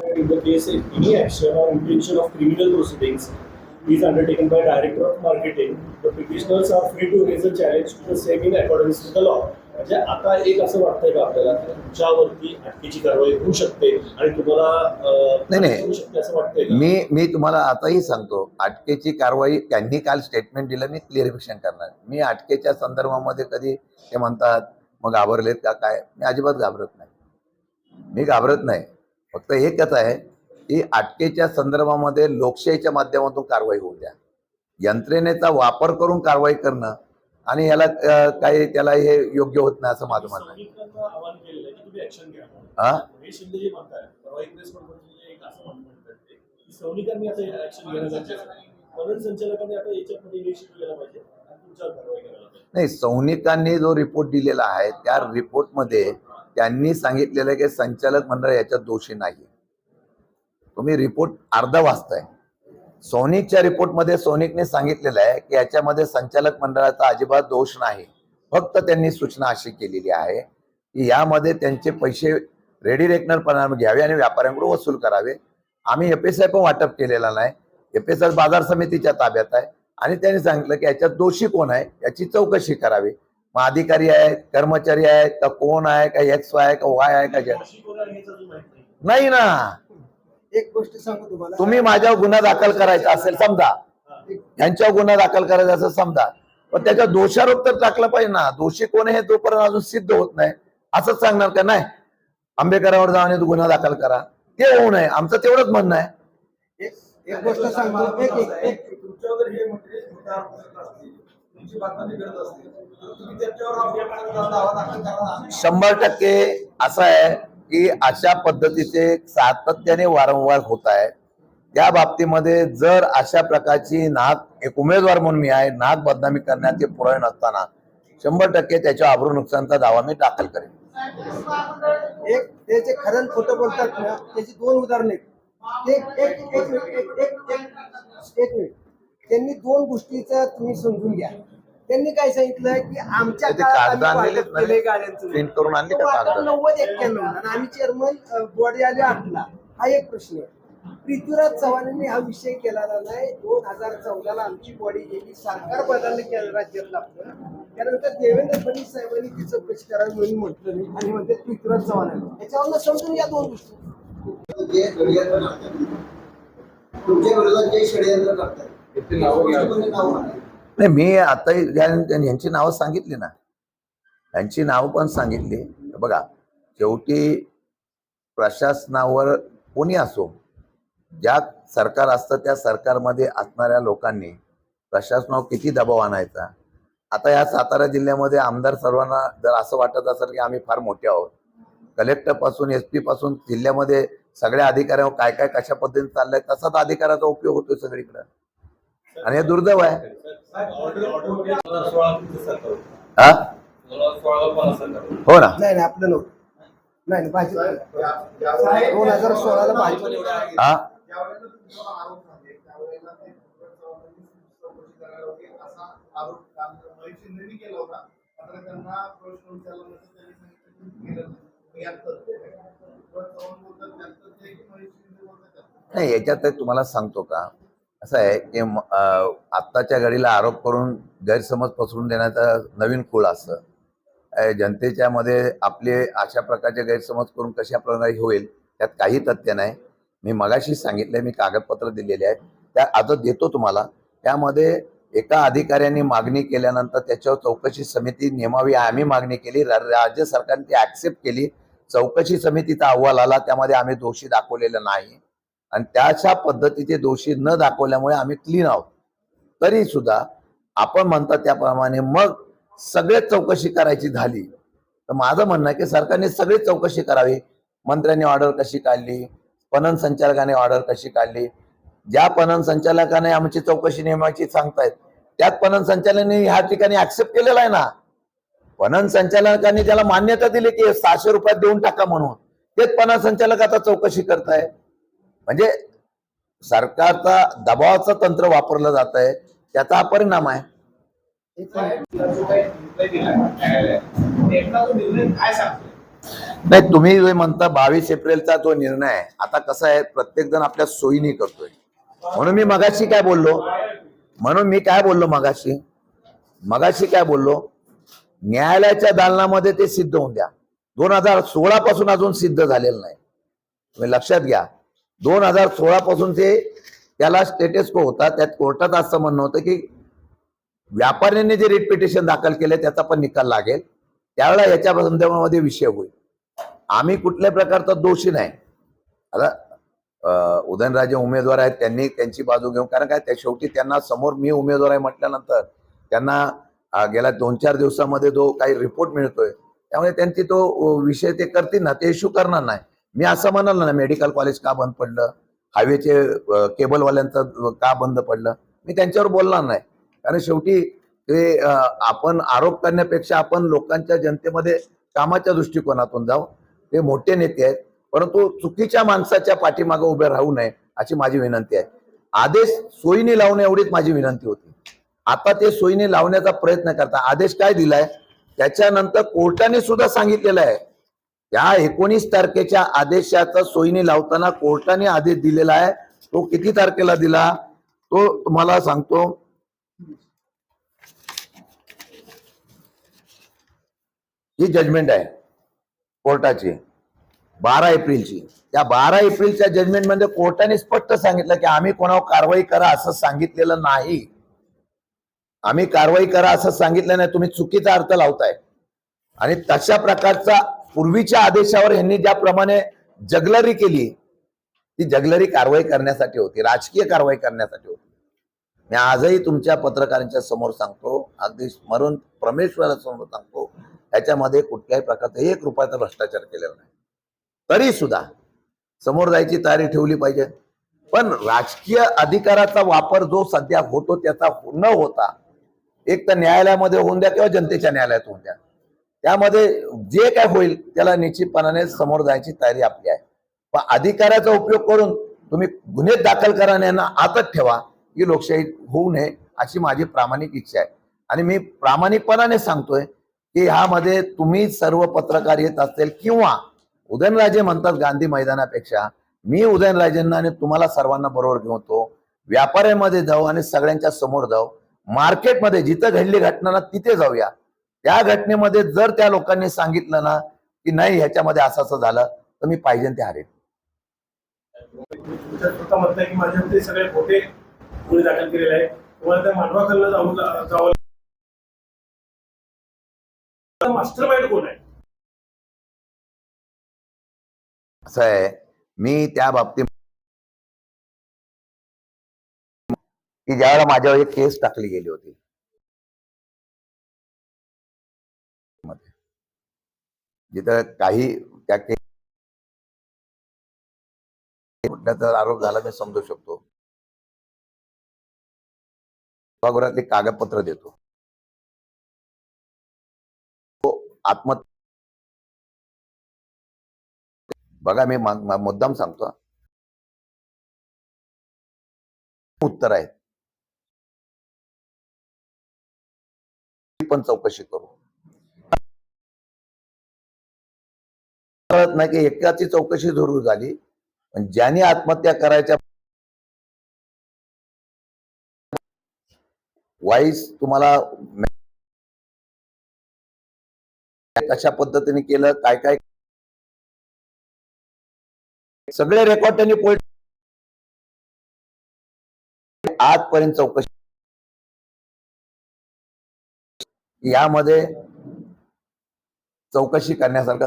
In the case, any action or intention of criminal proceedings is undertaken by Director of Marketing, the petitioners are free to raise a challenge to the same in accordance with the law. म्हणजे आता एक असं वाटतंय का आपल्याला तुमच्यावरती अटकेची कारवाई होऊ शकते आणि तुम्हाला नाही, नाही. असं वाटतंय मी मी तुम्हाला आताही सांगतो अटकेची कारवाई त्यांनी काल स्टेटमेंट दिलं मी क्लिअरिफिकेशन करणार मी अटकेच्या संदर्भामध्ये कधी ते म्हणतात मग घाबरलेत का काय मी अजिबात घाबरत नाही मी घाबरत नाही फक्त एकच आहे की अटकेच्या संदर्भामध्ये लोकशाहीच्या माध्यमातून कारवाई होऊ द्या. यंत्रणेचा वापर करून कारवाई करणं आणि याला काही त्याला हे योग्य होत नाही असं माझं म्हणणं हा हे नाही सैनिकांनी जो रिपोर्ट दिलेला आहे त्या रिपोर्टमध्ये त्यांनी सांगितलेलं की संचालक मंडळ याच्यात दोषी नाही तुम्ही रिपोर्ट अर्धा वाचताय. सोनिकच्या रिपोर्टमध्ये सोनिकने सांगितलेलं आहे की याच्यामध्ये संचालक मंडळाचा अजिबात दोष नाही. फक्त त्यांनी सूचना अशी केलेली आहे की यामध्ये त्यांचे पैसे रेडी रेकनर घ्यावे आणि व्यापाऱ्यांकडून वसूल करावे. आम्ही एफ आय पण वाटप केलेला नाही. एफ बाजार समितीच्या ताब्यात आहे. आणि त्यांनी सांगितलं की याच्यात दोषी कोण आहे याची चौकशी करावी. मग अधिकारी आहेत कर्मचारी आहेत का कोण आहे का एक्स आहे का वाय आहे का नाही. ना. एक गोष्ट सांगू तुम्हाला. तुम्ही माझ्यावर गुन्हा दाखल करायचा असेल समजा. यांच्यावर गुन्हा दाखल करायचा असेल समजा. पण त्याच्या दोषारोप तर टाकला पाहिजे ना. दोषी कोण आहे हे जोपर्यंत अजून सिद्ध होत नाही. असंच सांगणार का? नाही. आंबेकरांवर जाऊन गुन्हा दाखल करा. ते होऊ नये. आमचं तेवढंच म्हणणं आहे. एक एक गोष्ट सांगतो शंभर टक्के असं आहे की अशा पद्धतीचे सातत्याने वारंवार होत आहे. त्या बाबतीमध्ये जर अशा प्रकारची नाक एक उमेदवार म्हणून मी आहे नाक बदनामी करण्याचे पुरावे नसताना शंभर टक्के त्याच्या आबरू नुकसानचा दावा मी दाखल करेन. एक ते जे खरं खोटं बोलतात ना त्याची दोन उदाहरणं आहेत. एक एक एक मिनिट, एक एक एक एक मिनिट. त्यांनी दोन गोष्टीचं तुम्ही समजून घ्या. त्यांनी काय सांगितलं की आमच्या काळात कागद आम्ही आणलेलेत वाटप ना? केलंय गाड्यांचं. Print करून आणले का कागद? नव्वद एक्क्याण्णव आणि आम्ही चेअरमन बॉडी आले आठला. हा एक प्रश्न आहे. पृथ्वीराज चव्हाणांनी हा विषय केलेला नाही. दोन हजार चौदाला आमची बॉडी गेली. सरकार बदललं केलं राज्यातलं आपलं. त्यानंतर देवेंद्र फडणवीस साहेबांनी ती चौकशी करावी म्हणून म्हटलं नाही आणि म्हणते पृथ्वीराज चव्हाणांनी. याच्यावरनं समजून या दोन गोष्टी. जे षडयंत्र करतात. तुमच्या विरोधात जे षडयंत्र करतात. ते नावं नावं म्हणा. नाही मी आता यांची नावं सांगितली ना. यांची नावं पण सांगितली. बघा शेवटी प्रशासनावर कोणी असो ज्या सरकार असतं त्या सरकारमध्ये असणाऱ्या लोकांनी प्रशासनावर किती दबाव आणायचा? आता या सातारा जिल्ह्यामध्ये आमदार सर्वांना जर असं वाटत असेल की आम्ही फार मोठे आहोत कलेक्टरपासून एस पी पासून जिल्ह्यामध्ये सगळ्या अधिकाऱ्यांवर काय काय कशा पद्धतीने चाललंय तसाच अधिकाराचा उपयोग होतोय सगळीकडं. आणि हे दुर्दैव आहे. हा? हो ना. नाही नाही आपलं नव्हतं नाही भाजप दोन हजार सोळाला भाजप हा? नाही. याच्यात तुम्हाला सांगतो का? असं आहे की आत्ताच्या घडीला आरोप करून गैरसमज पसरून देण्याचा नवीन खूळ असतं. जनतेच्या मध्ये आपले अशा प्रकारचे गैरसमज करून कशा प्रकारे होईल त्यात काही तथ्य नाही. मी मगाशी सांगितले मी कागदपत्र दिलेले आहेत. त्या आता देतो तुम्हाला. त्यामध्ये एका अधिकाऱ्यांनी मागणी केल्यानंतर त्याच्यावर चौकशी समिती नेमावी आम्ही मागणी केली. राज्य सरकारने ती ऍक्सेप्ट केली. चौकशी समितीचा अहवाल आला त्यामध्ये आम्ही दोषी दाखवलेलं नाही. आणि त्याच्या पद्धतीचे दोषी न दाखवल्यामुळे आम्ही क्लीन आहोत. तरी सुद्धा आपण म्हणतात त्याप्रमाणे मग सगळे चौकशी करायची झाली. तर माझं म्हणणं आहे की सरकारने सगळी चौकशी करावी. मंत्र्यांनी ऑर्डर कशी काढली? पणन संचालकाने ऑर्डर कशी काढली? ज्या पणन संचालकाने आमची चौकशी नेमाची सांगतायत त्यात पणन संचालकाने ह्या ठिकाणी ऍक्सेप्ट केलेला आहे ना? पणन संचालकांनी त्याला मान्यता दिली की सहाशे रुपयात देऊन टाका म्हणून तेच पणन संचालक आता चौकशी करताय म्हणजे सरकारचा दबावाचं तंत्र वापरलं जात आहे त्याचा हा परिणाम आहे. नाही तुम्ही जे म्हणता बावीस एप्रिलचा तो निर्णय आहे आता कसं आहे प्रत्येक जण आपल्या सोयीने करतोय. म्हणून मी मगाशी काय बोललो? म्हणून मी काय बोललो मगाशी? मगाशी काय बोललो? न्यायालयाच्या दालनामध्ये ते सिद्ध होऊन द्या. दोन हजार सोळा पासून अजून सिद्ध झालेलं नाही. तुम्ही लक्षात घ्या. दोन हजार सोळा पासून ते त्याला स्टेटस को होता. त्यात कोर्टात असं म्हणणं होतं की व्यापाऱ्यांनी जे रिट पिटिशन दाखल केले त्याचा पण निकाल लागेल. त्यावेळेला याच्या संदर्भामध्ये विषय होईल. आम्ही कुठल्याही प्रकारचा दोषी नाही. आता उदयनराजे उमेदवार आहेत त्यांनी त्यांची बाजू घेऊन कारण काय त्या शेवटी त्यांना समोर मी उमेदवार आहे म्हटल्यानंतर त्यांना गेल्या दोन चार दिवसामध्ये जो काही रिपोर्ट मिळतोय त्यामुळे त्यांची तो विषय ते करतील ना ते इश्यू करणार नाही. मी असं म्हणाल ना मेडिकल कॉलेज का बंद पडलं? हायवेचे केबलवाल्यांचं का बंद पडलं? मी त्यांच्यावर बोलणार नाही. कारण शेवटी ते आपण आरोप करण्यापेक्षा आपण लोकांच्या जनतेमध्ये कामाच्या दृष्टिकोनातून जाऊ. ते मोठे नेते आहेत. परंतु चुकीच्या माणसाच्या पाठीमागे उभे राहू नये अशी माझी विनंती आहे. आदेश सोयीने लावणे एवढीच माझी विनंती होती. आता ते सोयीने लावण्याचा प्रयत्न करता. आदेश काय दिलाय? त्याच्यानंतर कोर्टाने सुद्धा सांगितलेलं आहे. या एकोणीस तारखेच्या आदेशाचा सोयीने लावताना कोर्टाने आदेश दिलेला आहे. तो किती तारखेला दिला? तो तुम्हाला सांगतो. ही जजमेंट आहे कोर्टाची. बारा एप्रिलची. त्या बारा एप्रिलच्या जजमेंटमध्ये कोर्टाने स्पष्ट सांगितलं की आम्ही कोणावर कारवाई करा असं सांगितलेलं नाही. आम्ही कारवाई करा असं सांगितलं नाही. तुम्ही चुकीचा अर्थ लावताय. आणि तशा प्रकारचा पूर्वीच्या आदेशावर यांनी ज्याप्रमाणे जगलरी केली ती जगलरी कारवाई करण्यासाठी होती राजकीय कारवाई करण्यासाठी होती. मी आजही तुमच्या पत्रकारांच्या समोर सांगतो अगदी स्मरण परमेश्वरा समोर सांगतो याच्यामध्ये कुठल्याही प्रकारचा एक रुपयाचा भ्रष्टाचार केलेला नाही. तरी सुद्धा समोर जायची तयारी ठेवली पाहिजे. पण राजकीय अधिकाराचा वापर जो सध्या होतो त्याचा न होता एक तर न्यायालयामध्ये होऊन द्या किंवा जनतेच्या न्यायालयात होऊन द्या त्यामध्ये जे काय होईल त्याला निश्चितपणाने समोर जायची तयारी आपली आहे. पण अधिकाराचा उपयोग करून तुम्ही गुन्हे दाखल करा यांना आतच ठेवा ही लोकशाही होऊ नये अशी माझी प्रामाणिक इच्छा आहे. आणि मी प्रामाणिकपणाने सांगतोय की ह्यामध्ये तुम्ही सर्व पत्रकार येत असेल किंवा उदयनराजे म्हणतात गांधी मैदानापेक्षा मी उदयनराजेंना आणि तुम्हाला सर्वांना बरोबर घेऊन तो व्यापाऱ्यांमध्ये जाऊ आणि सगळ्यांच्या समोर जाऊ मार्केटमध्ये जिथं घडली घटना तिथे जाऊया. त्या घटनेमध्ये जर त्या लोकांनी सांगितलं ना की नाही ह्याच्यामध्ये असं असं झालं तर मी पाहिजे ते आहे? असं आहे मी त्या बाबतीत की ज्यावेळेला माझ्यावर एक केस टाकली गेली होती मध्ये. जिथं काही त्या केस आरोप झाला मी समजू शकतो. सभागृहातली कागदपत्र देतो. तो आत्म बघा मी मुद्दाम सांगतो. उत्तर आहे ती पण चौकशी करू. कळत नाही की एकाची चौकशी जरूर झाली. पण ज्यांनी आत्महत्या करायच्या वाईस तुम्हाला कशा पद्धतीने केलं काय काय सगळे रेकॉर्ड त्यांनी पोलीस आजपर्यंत चौकशी यामध्ये चौकशी करण्यासारखं